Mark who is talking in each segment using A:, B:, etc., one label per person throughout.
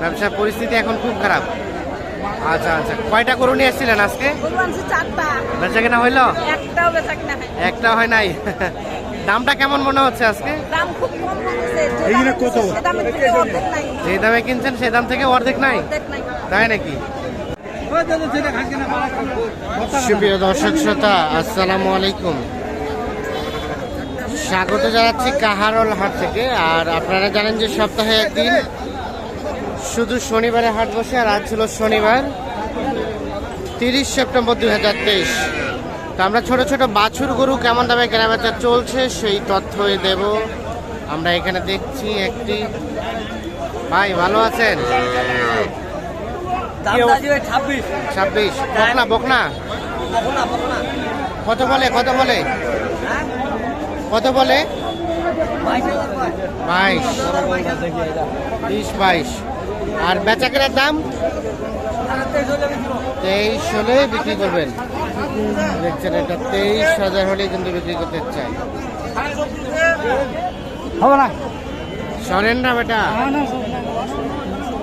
A: ব্যবসার পরিস্থিতি এখন খুব খারাপ। আচ্ছা আচ্ছা। কয়টা গরু নিয়ে এসেছিলেন আজকে? বেচা কেনা হইল?
B: একটাও হয়
A: একটা হয় নাই। দামটা কেমন মনে হচ্ছে আজকে?
B: দাম খুব কম হয়েছে যে দামে
A: কিনছেন সে দাম থেকে অর্ধেক নাই?
B: অর্ধেক নাই।
A: তাই নাকি? সুপ্রিয় দর্শক শ্রোতা আসসালামু আলাইকুম। স্বাগত জানাচ্ছি কাহারল হাট থেকে। আর আপনারা জানেন যে সপ্তাহে একদিন শুধু শনিবারে হাট বসে আর আজ ছিল শনিবার তিরিশ সেপ্টেম্বর দুই হাজার তেইশ। তো আমরা ছোট ছোট বাছুর গরু কেমন দামে কেনাবেচা চলছে সেই তথ্যই দেব। আমরা এখানে দেখছি একটি। ভাই ভালো আছেন?
C: ছাব্বিশ।
A: বকনা বকনা? কত বলে কত বলে? কত বলে? বাইশ। বিশ বাইশ। আর বেচা কেনার দাম? তেইশ হলে বিক্রি করবেন। দেখছেন এটা তেইশ হাজার হলে কিন্তু বিক্রি করতে চাই।
C: হবে না।
A: শোনেন না বেটা।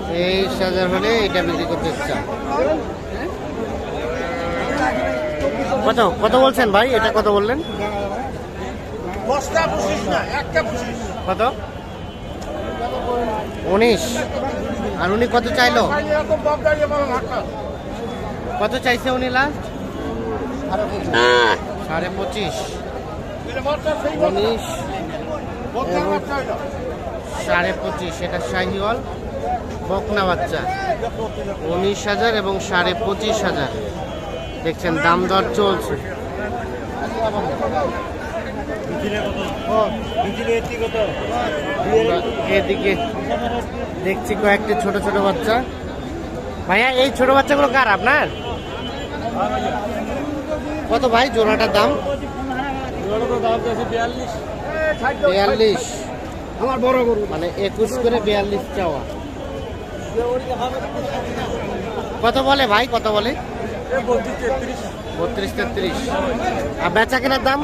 A: তেইশ হাজার হলে এটা বিক্রি করতে চাই। কত কত বলছেন ভাই? এটা কত বললেন? কত? উনিশ। আর উনি কত চাইলো? কত চাইছে উনি লাস্ট সাড়ে পঁচিশ। উনিশ। সাড়ে পঁচিশ, এটা শাহিওয়াল। বকনা বাচ্চা। উনিশ হাজার এবং সাড়ে পঁচিশ হাজার। দেখছেন, দাম দর চলছে। এদিকে দেখছি কয়েকটি ছোট ছোট বাচ্চা। ভাইয়া এই ছোট বাচ্চাগুলো কার আপনার? কত ভাই জোড়াটার দাম? বিয়াল্লিশ।
C: আমার বড় গরু।
A: মানে একুশ করে বিয়াল্লিশ চাওয়া। কত বলে ভাই? কত বলে? বত্রিশ তেত্রিশ। আর বেচা কেনার দাম?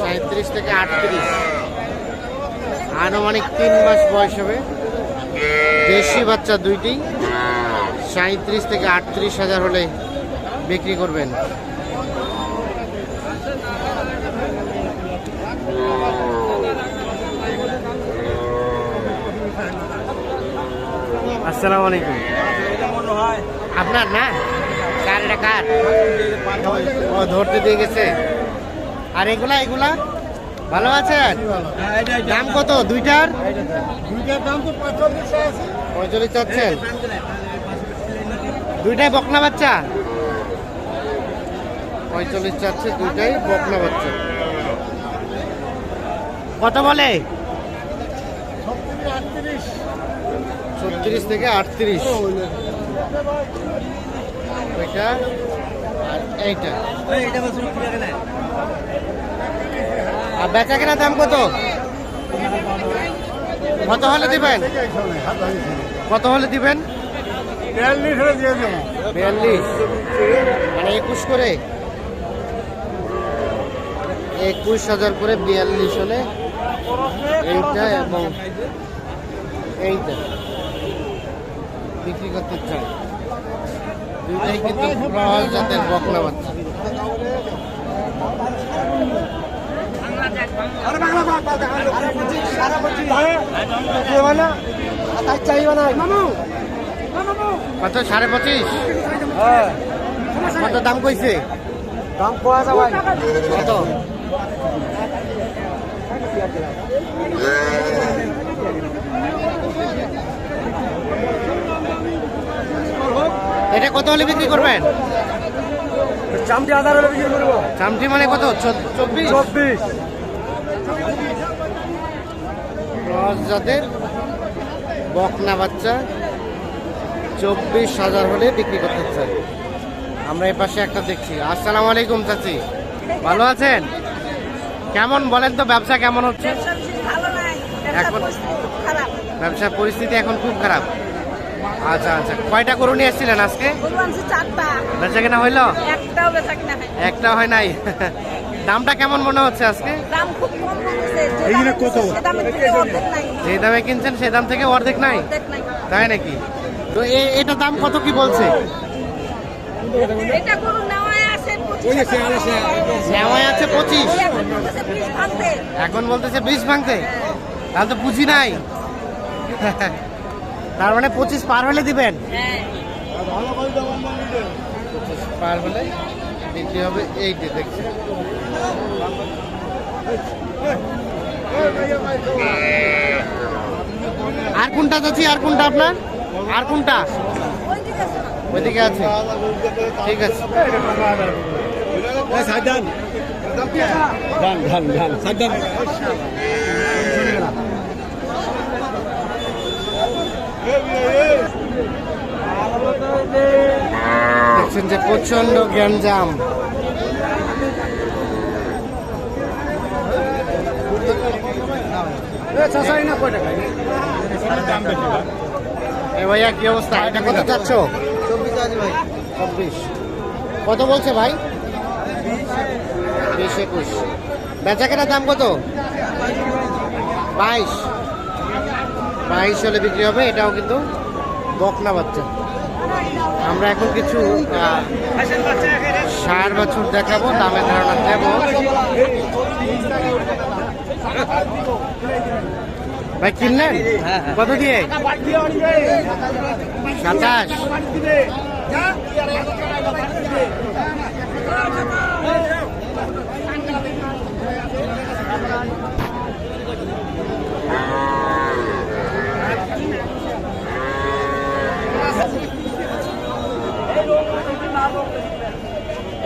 A: সাঁত্রিশ থেকে আটত্রিশ। আনুমানিক তিন মাস বয়স হবে। দেশি বাচ্চা দুইটি। সাঁত্রিশ থেকে আটত্রিশ হাজার হলে বিক্রি করবেন। আসসালামু আলাইকুম। আপনার না? কার এটা কার? ধরতে দিয়ে গেছে। আর এগুলা এগুলা? ভালো আছেন? দাম কত? দুইটার?
C: দুইটার দাম তো পঁয়তাল্লিশ আছে।
A: চাচ্ছেন। দুইটাই বকনা বাচ্চা? পঁয়তাল্লিশ চাচ্ছে দুইটাই বকনা বাচ্চা। কত বলে? ছত্রিশ থেকে আটত্রিশ। ওইটা আর এইটা। আর বেচা কেনা দাম কত? কত হলে দিবেন? কত হলে দিবেন?
C: বিয়াল্লিশ হলে দিয়ে দেবো।
A: বিয়াল্লিশ। মানে একুশ করে? একুশ হাজার করে বিয়াল্লিশ হলে এইটা এবং এইটা বিক্রি করতে চাই। দুইটাই কিন্তু প্রহল জাতের বকনা বাচ্চা। কত? সাড়ে পঁচিশ। কত দাম কইছে?
C: দাম পাওয়া যাবে।
A: কত? এটা কত হলে বিক্রি করবেন?
C: চামটি হাজার হলে বিক্রি করব।
A: চামটি মানে কত? চব্বিশ?
C: চব্বিশ।
A: ক্রস জাতের বকনা বাচ্চা চব্বিশ হাজার হলে বিক্রি করতে চাই। আমরা এই পাশে একটা দেখছি। আসসালামু আলাইকুম চাচি। ভালো আছেন? কেমন বলেন তো ব্যবসা কেমন হচ্ছে? এখন-
B: পরিস্থিতি
A: ব্যবসার পরিস্থিতি এখন খুব খারাপ। আচ্ছা আচ্ছা। কয়টা গরু নিয়ে এসেছিলেন আজকে? বেচা কেনা হইল?
B: একটাও হয়
A: নাই। দামটা কেমন মনে হচ্ছে আজকে?
B: দাম খুব কম দামে
C: কত?
B: সে
A: যে দামে কিনছেন সেই দাম থেকে অর্ধেক নাই? তাই নাকি? তো এ- এটা দাম কত কি বলছে?
B: এটা গরু নেওয়ায় আছে।
A: পঁচিশ
B: এখন বলতেছে বিশ ভাঙতে।
A: তাহলে তো বুঝি নাই। তার মানে পঁচিশ পার হলে দিবেন?
B: হ্যাঁ
A: পার হলে বিক্রি হবে এইটি দেখছি আর কোনটা যাচ্ছি আর কোনটা আপনার? আর কোনটা? ওইদিকে আছে। ঠিক আছে। দেখছেন যে প্রচণ্ড গ্যাঞ্জাম
C: চাষাই না কয় টাকা
A: এ ভাইয়া, কি অবস্থা? এটা কত চাচ্ছ?
C: চব্বিশ।
A: কত বলছে ভাই? বিশ একুশ। বেচা কেনার দাম কত? বাইশ। বাইশ হলে বিক্রি হবে, এটাও কিন্তু বকনা বাচ্চা। আমরা এখন কিছু ষাট বছর দেখাবো, দামের ধারণা দেব। ভাই কিনলেন? কত দিয়ে? সাতাশ।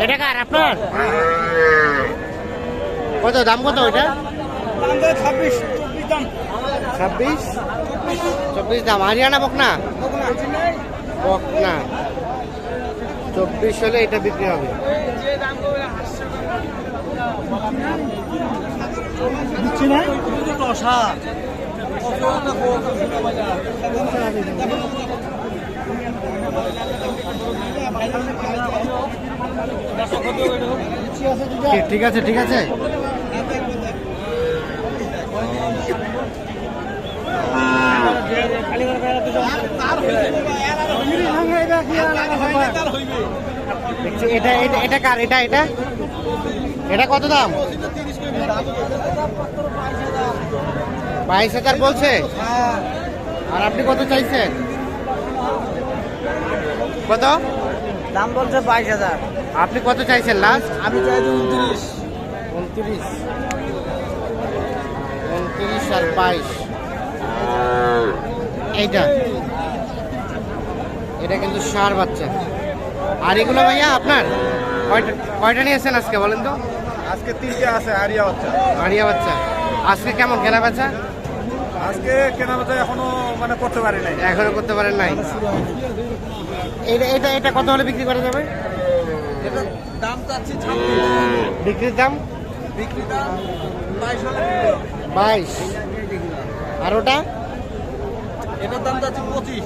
A: এটা কার আপনার? কত দাম কত ওইটা?
C: ছাব্বিশ।
A: ছাব্বিশ। চব্বিশ দাম। হারিয়ানা বকনা? বকনা। চব্বিশ হলে এটা বিক্রি হবে। ঠিক আছে ঠিক আছে। এটা এটা এটা কার? এটা এটা? এটা কত দাম? বাইশ হাজার বলছে? আর আপনি কত চাইছেন? কত?
C: দাম বলছে বাইশ হাজার।
A: আপনি কত চাইছেন লাস্ট
C: আমি চাইছি উনত্রিশ।
A: উনত্রিশ। উনত্রিশ আর বাইশ। এইটা। এটা কিন্তু সার বাচ্চা। আর এগুলো ভাইয়া আপনার? কয়টা কয়টা নিয়েছেন আজকে বলেন তো?
C: আজকে তিনটে আছে হারিয়া বাচ্চা।
A: আড়িয়া বাচ্চা। আজকে কেমন কেনা বেচা?
C: আজকে কেনা বেচা এখনও মানে করতে পারি নাই।
A: এখনও করতে পারেন নাই। এটা এটা এটা কত হলে বিক্রি করা যাবে?
C: দাম চাচ্ছি
A: বিক্রির দাম?
C: বিক্রি দাম বাইশ হলে
A: বাইশ। আর ওটা?
C: এটার দাম চাচ্ছি পঁচিশ।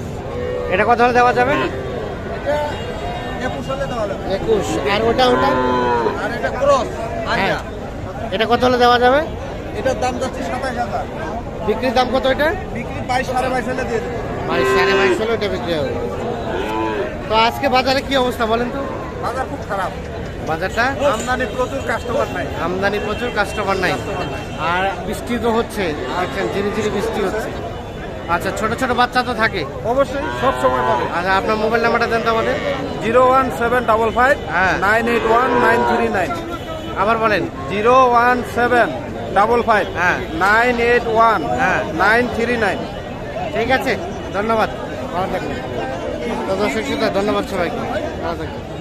A: এটা কত হলে দেওয়া যাবে?
C: এটা একুশ
A: আর ওটা ওটা?
C: আর এটা ক্রস
A: হ্যাঁ। এটা কত হলে দেওয়া যাবে?
C: এটার দাম যাচ্ছে সাতাশ হাজার।
A: বিক্রির দাম কত এটা?
C: বিক্রি বাইশ সাড়ে বাইশ হলে দিয়ে দেবো।
A: বাইশ সাড়ে বাইশ হলে ওটা বিক্রি হবে। তো আজকে বাজারে কি অবস্থা বলেন তো?
C: বাজার খুব খারাপ।
A: বাজারটা?
C: আমদানি প্রচুর কাস্টমার নাই।
A: আমদানি প্রচুর কাস্টমার নাই। আর বৃষ্টি তো হচ্ছে। দেখছেন ধীরে ধীরে বৃষ্টি হচ্ছে। আচ্ছা ছোট ছোট বাচ্চা তো থাকে।
C: অবশ্যই সব সময় পাবে।
A: আচ্ছা আপনার মোবাইল নাম্বারটা দেন তো আমাদের।
C: Zero one seven double five
A: হ্যাঁ।
C: Nine eight one nine three nine.
A: আবার বলেন।
C: Zero one seven double five
A: হ্যাঁ।
C: নাইন এইট ওয়ান
A: হ্যাঁ।
C: Nine three nine.
A: ঠিক আছে ধন্যবাদ। ভালো থাকবেন। দর্শক ধন্যবাদ সবাইকে। ভালো থাকবেন।